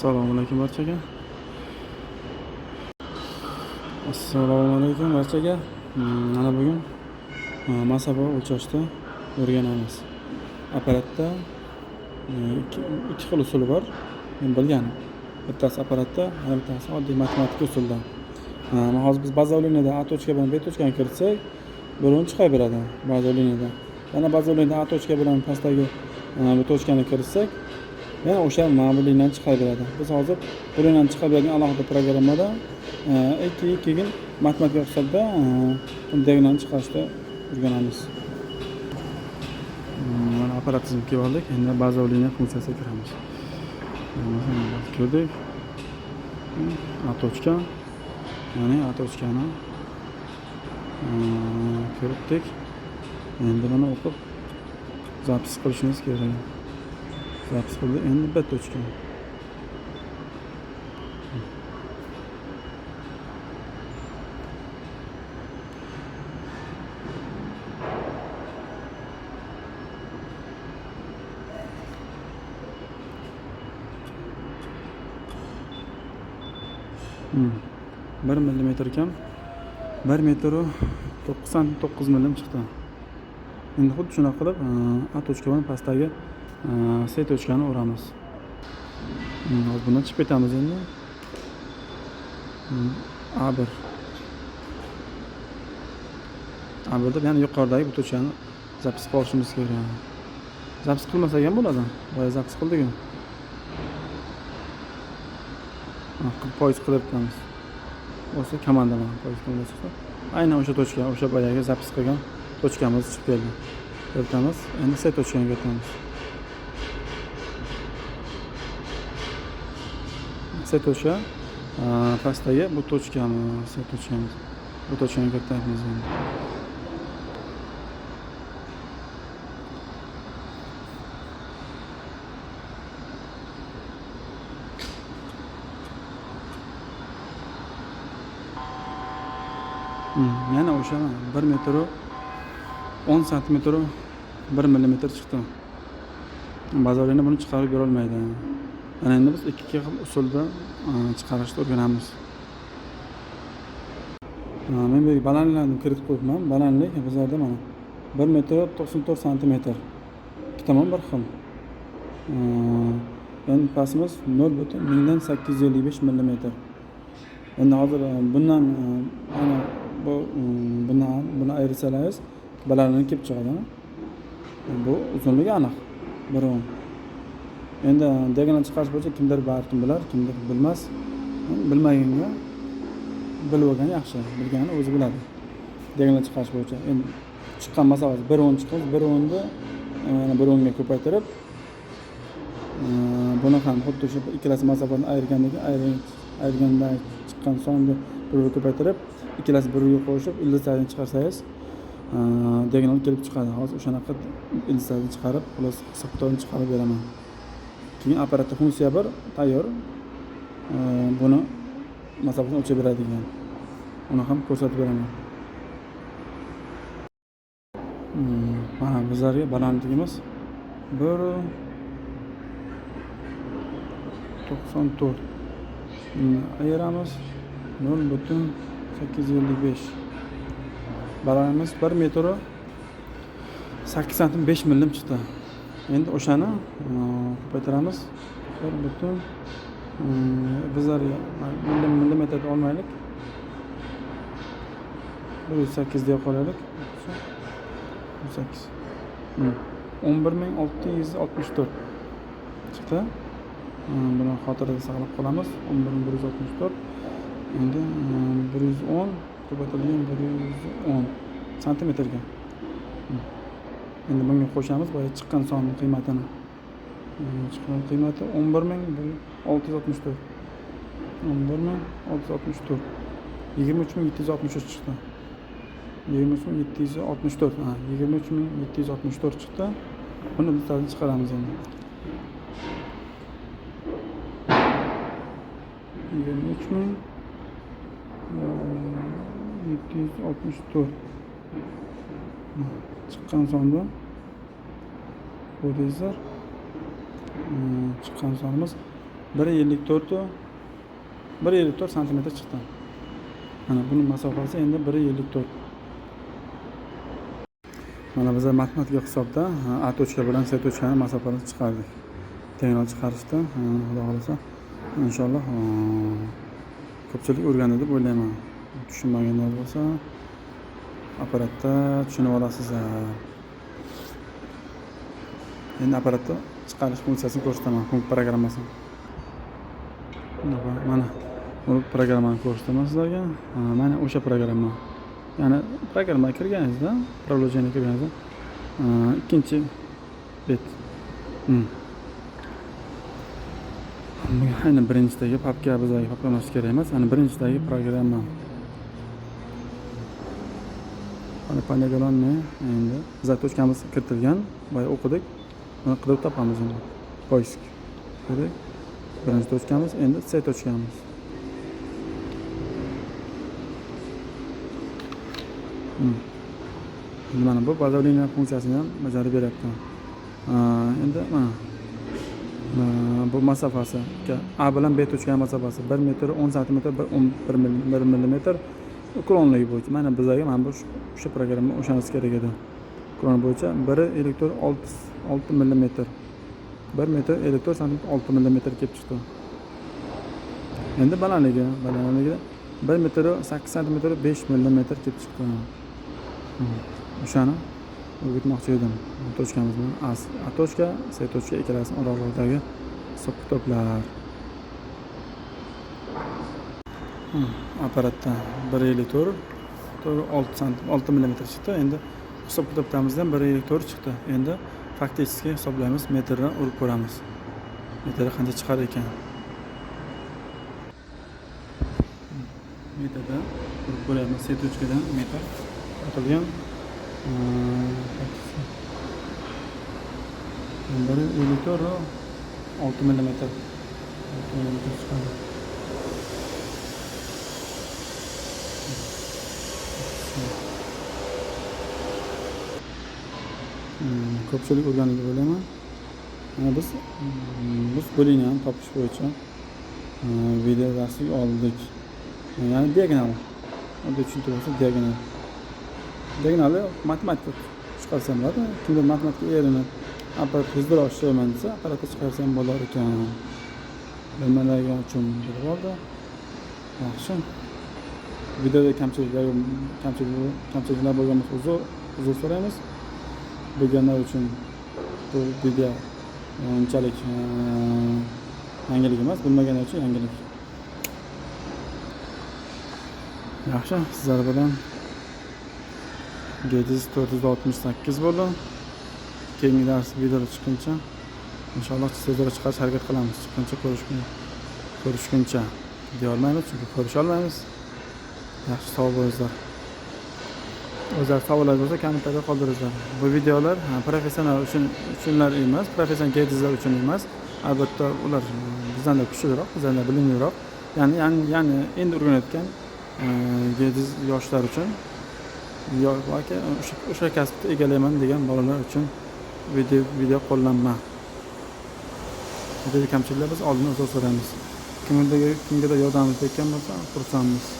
assalomu alaykum barchaga. Assalomu alaykum barchaga. Mm, mana bugun e, masaba masofa o'rganamiz. Apparatda e, ikki xil usuli bor men bilganim. Bittasi apparatda bittasi oddiy matematik usulda e, mana hozir biz bazaviliniyada a точка bilan b точкani kiritsak birovini chiqaveradi bazaviliniyada yana bazaviliniyada a точка bilan pastdagi bu точкani kiritsak va o'sha şey ma'muliydan chiqa beradi biz hozir bulardan chiqa bergan alohida programmada e, keyin keyin matematika hisobda e, bundagilarni chiqarishda o'rganamiz mana apparat tizimga kelib oldik endi baza liniya funksiyasiga kiramiz ko'rdik atochka ya'ni atochkani e, ko'ribdik endi mana o'qib zapis qilishimiz kerak That's for the end betočka. bir millimetr kam bir metru to'qson to'qqiz millim chiqdi endi xuddi shunaqa qilib a tochkani pastdagi ee, set ölçülerini oramız. Hmm, az bundan çıkıp etmemiz endi. A1 A1 deb, ya'ni hmm, yuqoridagi bu to'chani zapis qilishimiz kerak. Zapis qilmasak ham bo'ladi. Boya zapis qildik-ku. Poyz qilibmiz. O'sha komandalarni poyz qilmoqchi. Aynan o'sha to'chka, o'sha boyagi zapis qilgan to'chkamiz chiqib keldi. O'tamiz. Endi set to'chkaga o'tamiz. Setoş'a e, pastdagi butochkani setochkamiz butochkani kattaymiz endi yana o'sha bir metru o'n santimetru bir millimetr chiqdi bazolarni buni chiqarib berolmaydi ana endi biz ikki xil usulda chiqarishni o'rganamiz men bu balandliklarni kiritib qo'yibman balandlik bizlarda mana bir metr to'qson to'rt santimetr ikki tomon bir xil endi pastimiz nol butun mingdan sakkiz yuz ellik besh millimetr endi hozir bundan mana bu bundan buni ayirsangiz balandligi kelib chiqadi bu uzunligi aniq bir endi diagonal chiqarish bo'yicha kimdir balkim bilar kimdir bilmas. Bilmaganga bilib olgan yaxshi bilgani o'zi biladi. Diagonal chiqarish bo'yicha. Endi chiqqan masofasi bir o'n chiqqan bir o'nni mana bir o'nga ko'paytirib e, buni ham xuddi shu ikkalasi masofani ayirgandagi ayirganda chiqqan sonni bir ko'paytirib ikkalasi bir birga qo'shib ildizlarni chiqarsangiz e, diagonal kelib chiqadi. Hozir o'shanaqa ildizlarni chiqarib xullas hisob kitobini chiqarib beraman keyin apparatda funksiya bor tayyor. Buni masofasini o'lchab beradigan uni ham ko'rsatib beraman mana bizlarga balandligimiz bir to'qson to'rt ayiramiz nol butun sakkiz yuz ellik besh balandligimiz bir metru sakkiz santim besh millim chiqdi endi o'shani e, ko'paytiramiz. Bir butun e, bizlar millim millimetrda olmaylik. Bir yuz sakkiz deb qo'yaylik yuz sakkiz. O'n bir ming olti yuz oltmish to'rt. Chiqdi. E, buni xotirada saqlab qolamiz. o'n bir ming bir yuz oltmish to'rt. Endi bir yuz endi bunga qo'shamiz boya chiqqan sonni qiymatini. Chiqqan qiymati o'n bir ming olti yuz oltmish to'rt. o'n bir ming olti yuz oltmish ha yigirma uch ming yetti yuz oltmish to'rt chiqdi. Buni biz chiqaramiz endi. yigirma uch sonni ko'rdingizlar chiqqan sonimiz bir ellik to'rtu bir ellik to'rt santimetr chiqdi mana buni masofasi endi bir ellik to'rt mana biza matematika hisobda a tochka bilan c tochkani masofasini chiqardik tenglar chiqarishdi ha, xudo xohlasa inshaalloh ha, ko'pchilik o'rgandi deb o'ylayman tushunmaganlar bo'lsa apparatda tushunib olasizlar endi apparatda chiqarish funksiyasini ko'rsataman fun- programmasini Bunaqa, mana bu programmani ko'rsataman sizlarga Ha, mana o'sha programma ya'ni programmaga kirganingizda приложение kirganingizda ha, ikkinchi bet Hmm. Bu ayni birinchidagi papka bizlarga papkalanish kerak emas ana birinchidagi programma mana polygonlarni endi bizlar tochkamiz kiritilgan boya o'qidik qidirib topamiz endi poisk ko'rdik birinchi tochkamiz endi c tochkamiz mana bu bazaviy funksiyasini ham bajarib beryapti endi mana bu masofasi a bilan b tochkani masofasi bir metr o'n santimetr bir o'n bir mil- bir millimetr uklonligi bo'yicha mana bizlarga mana bu sh- o'sha programma o'shanisi kerak edi uklon bo'yicha biri ellik to'rt olti millimetr bir metr ellik to'rt santimetr olti millimetr kelib chiqdi endi balandligi balandligi bir metr sakkiz santimetr besh millimetr kelib chiqdi o'shani o'rgatmoqchi edim. Tochkamiz bilan a a tochka c tochka ikkalasini oralidagi hisob kitoblar apparatda bir ellik to'rt olti santim olti millimetr chiqdi. Endi hisob kitobimizdan bir ellik to'rt chiqdi endi faktiski hisoblaymiz metrni urib ko'ramiz. Metri qancha chiqar ekan? Metrda urib ko'ryapmiz c tochkadan metr otilgan biri ellik to'rt olti millimetr. Olti millimetr Hmm, ko'pchilik o'ylayman mana biz biz bo'lingni ham topish bo'yicha e, video darslik oldik ya'ni diagonal oddiy tushuntirib olsa diagonal diagonalni matematika chiqarsa ham bo'ladi kimdir matematika erinib apparat tezroq ishlayman desa apparatda chiqarsa ham bo'lar ekan bilmagan uchun bilib oldi yaxshi videoda kamchiliklar kamchilik kamchiliklar bo'lgan bo'lsa uzr so'raymiz bilganlar uchun bu video e, unchalik e, yangilik emas bilmaganlar uchun yangilik. Yaxshi sizlar bilan gediz to'rt yuz oltmish sakkiz bo'ldi keyingi dars videoda chiqquncha inshaalloh tezroq chiqarishga harakat qilamiz. Chiqquncha ko'rishgun ko'rishguncha deyolmaymiz chunki ko'risholmaymiz. Yaxshi sog' bo'linglar o'zlari savollar bo'lsa kommentariyada qoldiringlar bu videolar professional uchun uchunlar emas professional gedizlar uchun emas albatta ular e, bizdan kuchliroq bizdan bilimliroq ya'ni ya'ni ya'ni endi o'rganayotgan e, gediz yoshlar uchun yo- yoki o'sha kasbni egallayman degan bolalar uchun video video qo'llanma videoda kamchiliklar biz oldin uzr so'raymiz kimgadir yordamimiz tekkan bo'lsa xursandmiz